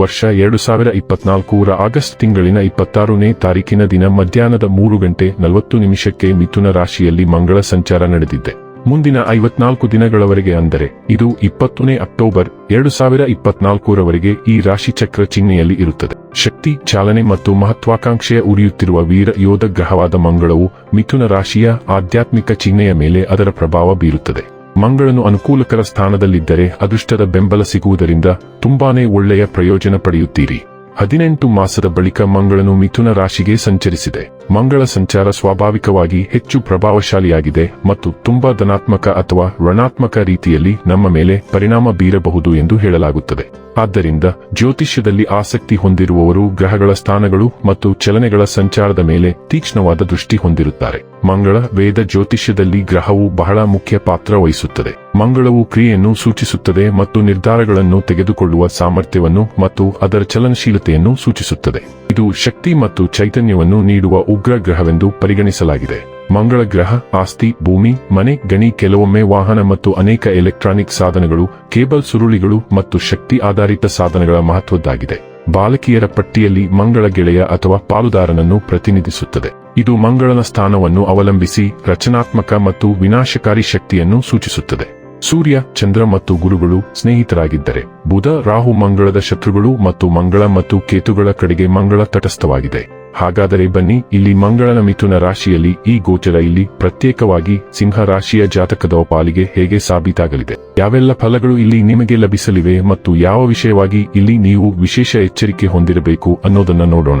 ವರ್ಷ ಎರಡು ಸಾವಿರ ಇಪ್ಪತ್ನಾಲ್ಕೂರ ಆಗಸ್ಟ್ ತಿಂಗಳಿನ ಇಪ್ಪತ್ತಾರನೇ ತಾರೀಕಿನ ದಿನ ಮಧ್ಯಾಹ್ನದ ಮೂರು ಗಂಟೆ ನಲವತ್ತು ನಿಮಿಷಕ್ಕೆ ಮಿಥುನ ರಾಶಿಯಲ್ಲಿ ಮಂಗಳ ಸಂಚಾರ ನಡೆದಿದ್ದೆ ಮುಂದಿನ ಐವತ್ನಾಲ್ಕು ದಿನಗಳವರೆಗೆ ಅಂದರೆ ಇದು ಇಪ್ಪತ್ತನೇ ಅಕ್ಟೋಬರ್ ಎರಡು ಸಾವಿರ ಇಪ್ಪತ್ನಾಲ್ಕರವರೆಗೆ ಈ ರಾಶಿ ಚಕ್ರ ಚಿಹ್ನೆಯಲ್ಲಿ ಇರುತ್ತದೆ. ಶಕ್ತಿ, ಚಾಲನೆ ಮತ್ತು ಮಹತ್ವಾಕಾಂಕ್ಷೆಯ ಉರಿಯುತ್ತಿರುವ ವೀರ ಯೋಧ ಗ್ರಹವಾದ ಮಂಗಳವು ಮಿಥುನ ರಾಶಿಯ ಆಧ್ಯಾತ್ಮಿಕ ಚಿಹ್ನೆಯ ಮೇಲೆ ಅದರ ಪ್ರಭಾವ ಬೀರುತ್ತದೆ. ಮಂಗಳನು ಅನುಕೂಲಕರ ಸ್ಥಾನದಲ್ಲಿದ್ದರೆ ಅದೃಷ್ಟದ ಬೆಂಬಲ ಸಿಗುವುದರಿಂದ ತುಂಬಾನೇ ಒಳ್ಳೆಯ ಪ್ರಯೋಜನ ಪಡೆಯುತ್ತೀರಿ. ಹದಿನೆಂಟು ಮಾಸದ ಬಳಿಕ ಮಂಗಳನು ಮಿಥುನ ರಾಶಿಗೆ ಸಂಚರಿಸಿದೆ. ಮಂಗಳ ಸಂಚಾರ ಸ್ವಾಭಾವಿಕವಾಗಿ ಹೆಚ್ಚು ಪ್ರಭಾವಶಾಲಿಯಾಗಿದೆ ಮತ್ತು ತುಂಬಾ ಧನಾತ್ಮಕ ಅಥವಾ ಋಣಾತ್ಮಕ ರೀತಿಯಲ್ಲಿ ನಮ್ಮ ಮೇಲೆ ಪರಿಣಾಮ ಬೀರಬಹುದು ಎಂದು ಹೇಳಲಾಗುತ್ತದೆ. ಆದ್ದರಿಂದ ಜ್ಯೋತಿಷ್ಯದಲ್ಲಿ ಆಸಕ್ತಿ ಹೊಂದಿರುವವರು ಗ್ರಹಗಳ ಸ್ಥಾನಗಳು ಮತ್ತು ಚಲನೆಗಳ ಸಂಚಾರದ ಮೇಲೆ ತೀಕ್ಷ್ಣವಾದ ದೃಷ್ಟಿ ಹೊಂದಿರುತ್ತಾರೆ. ಮಂಗಳ ವೇದ ಜ್ಯೋತಿಷ್ಯದಲ್ಲಿ ಗ್ರಹವು ಬಹಳ ಮುಖ್ಯ ಪಾತ್ರ ವಹಿಸುತ್ತದೆ. ಮಂಗಳವು ಕ್ರಿಯೆಯನ್ನು ಸೂಚಿಸುತ್ತದೆ ಮತ್ತು ನಿರ್ಧಾರಗಳನ್ನು ತೆಗೆದುಕೊಳ್ಳುವ ಸಾಮರ್ಥ್ಯವನ್ನು ಮತ್ತು ಅದರ ಚಲನಶೀಲತೆಯನ್ನು ಸೂಚಿಸುತ್ತದೆ. ಇದು ಶಕ್ತಿ ಮತ್ತು ಚೈತನ್ಯವನ್ನು ನೀಡುವ ಉಗ್ರ ಗ್ರಹವೆಂದು ಪರಿಗಣಿಸಲಾಗಿದೆ. ಮಂಗಳ ಗ್ರಹ, ಆಸ್ತಿ, ಭೂಮಿ, ಮನೆ, ಗಣಿ, ಕೆಲವೊಮ್ಮೆ ವಾಹನ ಮತ್ತು ಅನೇಕ ಎಲೆಕ್ಟ್ರಾನಿಕ್ ಸಾಧನಗಳು, ಕೇಬಲ್ ಸುರುಳಿಗಳು ಮತ್ತು ಶಕ್ತಿ ಆಧಾರಿತ ಸಾಧನಗಳ ಮಹತ್ವದ್ದಾಗಿದೆ. ಬಾಲಕಿಯರ ಪಟ್ಟಿಯಲ್ಲಿ ಮಂಗಳ ಗೆಳೆಯ ಅಥವಾ ಪಾಲುದಾರನನ್ನು ಪ್ರತಿನಿಧಿಸುತ್ತದೆ. ಇದು ಮಂಗಳನ ಸ್ಥಾನವನ್ನು ಅವಲಂಬಿಸಿ ರಚನಾತ್ಮಕ ಮತ್ತು ವಿನಾಶಕಾರಿ ಶಕ್ತಿಯನ್ನು ಸೂಚಿಸುತ್ತದೆ. ಸೂರ್ಯ, ಚಂದ್ರ ಮತ್ತು ಗುರುಗಳು ಸ್ನೇಹಿತರಾಗಿದ್ದರೆ, ಬುಧ, ರಾಹು ಮಂಗಳದ ಶತ್ರುಗಳು ಮತ್ತು ಮಂಗಳ ಮತ್ತು ಕೇತುಗಳ ಕಡೆಗೆ ಮಂಗಳ ತಟಸ್ಥವಾಗಿದೆ. ಹಾಗಾದರೆ ಬನ್ನಿ, ಇಲ್ಲಿ ಮಂಗಳನ ಮಿಥುನ ರಾಶಿಯಲ್ಲಿ ಈ ಗೋಚರ ಇಲ್ಲಿ ಪ್ರತ್ಯೇಕವಾಗಿ ಸಿಂಹ ರಾಶಿಯ ಜಾತಕದ ಪಾಲಿಗೆ ಹೇಗೆ ಸಾಬೀತಾಗಲಿದೆ? ಯಾವೆಲ್ಲ ಫಲಗಳು ಇಲ್ಲಿ ನಿಮಗೆ ಲಭಿಸಲಿವೆ ಮತ್ತು ಯಾವ ವಿಷಯವಾಗಿ ಇಲ್ಲಿ ನೀವು ವಿಶೇಷ ಎಚ್ಚರಿಕೆ ಹೊಂದಿರಬೇಕು ಅನ್ನೋದನ್ನ ನೋಡೋಣ.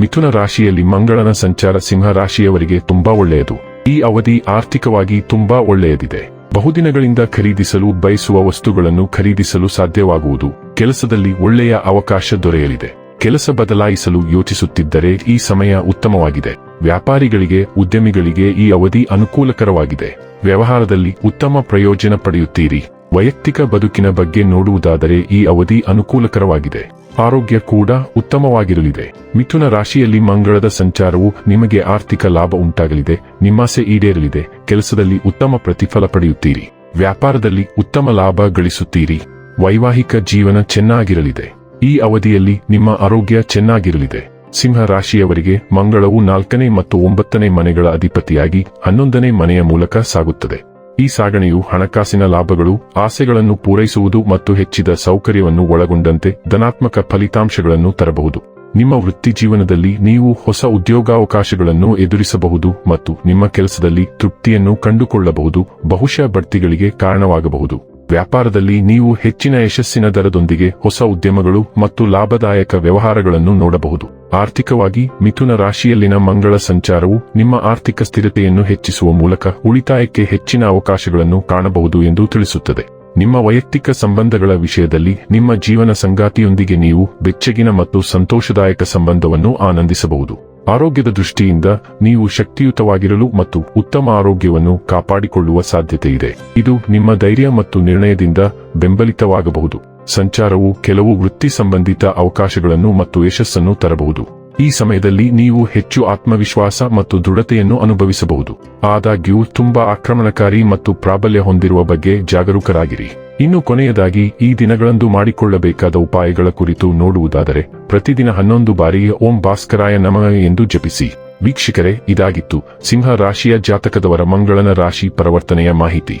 ಮಿಥುನ ರಾಶಿಯಲ್ಲಿ ಮಂಗಳನ ಸಂಚಾರ ಸಿಂಹ ರಾಶಿಯವರಿಗೆ ತುಂಬಾ ಒಳ್ಳೆಯದು. ಈ ಅವಧಿ ಆರ್ಥಿಕವಾಗಿ ತುಂಬಾ ಒಳ್ಳೆಯದಿದೆ. ಬಹುದಿನಗಳಿಂದ ಖರೀದಿಸಲು ಬಯಸುವ ವಸ್ತುಗಳನ್ನು ಖರೀದಿಸಲು ಸಾಧ್ಯವಾಗುವುದು. ಕೆಲಸದಲ್ಲಿ ಒಳ್ಳೆಯ ಅವಕಾಶ ದೊರೆಯಲಿದೆ. ಕೆಲಸ ಬದಲಾಯಿಸಲು ಯೋಚಿಸುತ್ತಿದ್ದರೆ ಈ ಸಮಯ ಉತ್ತಮವಾಗಿದೆ. ವ್ಯಾಪಾರಿಗಳಿಗೆ, ಉದ್ಯಮಿಗಳಿಗೆ ಈ ಅವಧಿ ಅನುಕೂಲಕರವಾಗಿದೆ. ವ್ಯವಹಾರದಲ್ಲಿ ಉತ್ತಮ ಪ್ರಯೋಜನ ಪಡೆಯುತ್ತೀರಿ. ವೈಯಕ್ತಿಕ ಬದುಕಿನ ಬಗ್ಗೆ ನೋಡುವುದಾದರೆ ಈ ಅವಧಿ ಅನುಕೂಲಕರವಾಗಿದೆ. ಆರೋಗ್ಯ ಕೂಡ ಉತ್ತಮವಾಗಿರಲಿದೆ. ಮಿಥುನ ರಾಶಿಯಲ್ಲಿ ಮಂಗಳದ ಸಂಚಾರವು ನಿಮಗೆ ಆರ್ಥಿಕ ಲಾಭ ಉಂಟಾಗಲಿದೆ. ನಿಮ್ಮಾಸೆ ಈಡೇರಲಿದೆ. ಕೆಲಸದಲ್ಲಿ ಉತ್ತಮ ಪ್ರತಿಫಲ ಪಡೆಯುತ್ತೀರಿ. ವ್ಯಾಪಾರದಲ್ಲಿ ಉತ್ತಮ ಲಾಭ ಗಳಿಸುತ್ತೀರಿ. ವೈವಾಹಿಕ ಜೀವನ ಚೆನ್ನಾಗಿರಲಿದೆ. ಈ ಅವಧಿಯಲ್ಲಿ ನಿಮ್ಮ ಆರೋಗ್ಯ ಚೆನ್ನಾಗಿರಲಿದೆ. ಸಿಂಹ ರಾಶಿಯವರಿಗೆ ಮಂಗಳವು ನಾಲ್ಕನೇ ಮತ್ತು ಒಂಬತ್ತನೇ ಮನೆಗಳ ಅಧಿಪತಿಯಾಗಿ ಹನ್ನೊಂದನೇ ಮನೆಯ ಮೂಲಕ ಸಾಗುತ್ತದೆ. ಈ ಸಾಗಣೆಯು ಹಣಕಾಸಿನ ಲಾಭಗಳು, ಆಸೆಗಳನ್ನು ಪೂರೈಸುವುದು ಮತ್ತು ಹೆಚ್ಚಿದ ಸೌಕರ್ಯವನ್ನು ಒಳಗೊಂಡಂತೆ ಧನಾತ್ಮಕ ಫಲಿತಾಂಶಗಳನ್ನು ತರಬಹುದು. ನಿಮ್ಮ ವೃತ್ತಿ ಜೀವನದಲ್ಲಿ ನೀವು ಹೊಸ ಉದ್ಯೋಗಾವಕಾಶಗಳನ್ನು ಎದುರಿಸಬಹುದು ಮತ್ತು ನಿಮ್ಮ ಕೆಲಸದಲ್ಲಿ ತೃಪ್ತಿಯನ್ನು ಕಂಡುಕೊಳ್ಳಬಹುದು, ಬಹುಶಃ ಬಡ್ತಿಗಳಿಗೆ ಕಾರಣವಾಗಬಹುದು. ವ್ಯಾಪಾರದಲ್ಲಿ ನೀವು ಹೆಚ್ಚಿನ ಯಶಸ್ಸಿನ ದರದೊಂದಿಗೆ ಹೊಸ ಉದ್ಯಮಗಳು ಮತ್ತು ಲಾಭದಾಯಕ ವ್ಯವಹಾರಗಳನ್ನು ನೋಡಬಹುದು. ಆರ್ಥಿಕವಾಗಿ, ಮಿಥುನ ರಾಶಿಯಲ್ಲಿನ ಮಂಗಳ ಸಂಚಾರವು ನಿಮ್ಮ ಆರ್ಥಿಕ ಸ್ಥಿರತೆಯನ್ನು ಹೆಚ್ಚಿಸುವ ಮೂಲಕ ಉಳಿತಾಯಕ್ಕೆ ಹೆಚ್ಚಿನ ಅವಕಾಶಗಳನ್ನು ಕಾಣಬಹುದು ಎಂದು ತಿಳಿಸುತ್ತದೆ. ನಿಮ್ಮ ವೈಯಕ್ತಿಕ ಸಂಬಂಧಗಳ ವಿಷಯದಲ್ಲಿ ನಿಮ್ಮ ಜೀವನ ಸಂಗಾತಿಯೊಂದಿಗೆ ನೀವು ಬೆಚ್ಚಗಿನ ಮತ್ತು ಸಂತೋಷದಾಯಕ ಸಂಬಂಧವನ್ನು ಆನಂದಿಸಬಹುದು. ಆರೋಗ್ಯದ ದೃಷ್ಟಿಯಿಂದ ನೀವು ಶಕ್ತಿಯುತವಾಗಿರಲು ಮತ್ತು ಉತ್ತಮ ಆರೋಗ್ಯವನ್ನು ಕಾಪಾಡಿಕೊಳ್ಳುವ ಸಾಧ್ಯತೆ ಇದೆ ಇದು ನಿಮ್ಮ ಧೈರ್ಯ ಮತ್ತು ನಿರ್ಣಯದಿಂದ ಬೆಂಬಲಿತವಾಗಬಹುದು. ಸಂಚಾರವು ಕೆಲವು ವೃತ್ತಿ ಸಂಬಂಧಿತ ಅವಕಾಶಗಳನ್ನು ಮತ್ತು ಯಶಸ್ಸನ್ನು ತರಬಹುದು. ಈ ಸಮಯದಲ್ಲಿ ನೀವು ಹೆಚ್ಚು ಆತ್ಮವಿಶ್ವಾಸ ಮತ್ತು ದೃಢತೆಯನ್ನು ಅನುಭವಿಸಬಹುದು. ಆದಾಗ್ಯೂ, ತುಂಬಾ ಆಕ್ರಮಣಕಾರಿ ಮತ್ತು ಪ್ರಾಬಲ್ಯ ಹೊಂದಿರುವ ಬಗ್ಗೆ ಜಾಗರೂಕರಾಗಿರಿ. ಇನ್ನು ಕೊನೆಯದಾಗಿ, ಈ ದಿನಗಳಂದು ಮಾಡಿಕೊಳ್ಳಬೇಕಾದ ಉಪಾಯಗಳ ಕುರಿತು ನೋಡುವುದಾದರೆ, ಪ್ರತಿದಿನ ಹನ್ನೊಂದು ಬಾರಿ ಓಂ ಭಾಸ್ಕರಾಯ ನಮಃ ಎಂದು ಜಪಿಸಿ. ವೀಕ್ಷಕರೇ, ಇದಾಗಿತ್ತು ಸಿಂಹ ರಾಶಿಯ ಜಾತಕದವರ ಮಂಗಳನ ರಾಶಿ ಪರಿವರ್ತನೆಯ ಮಾಹಿತಿ.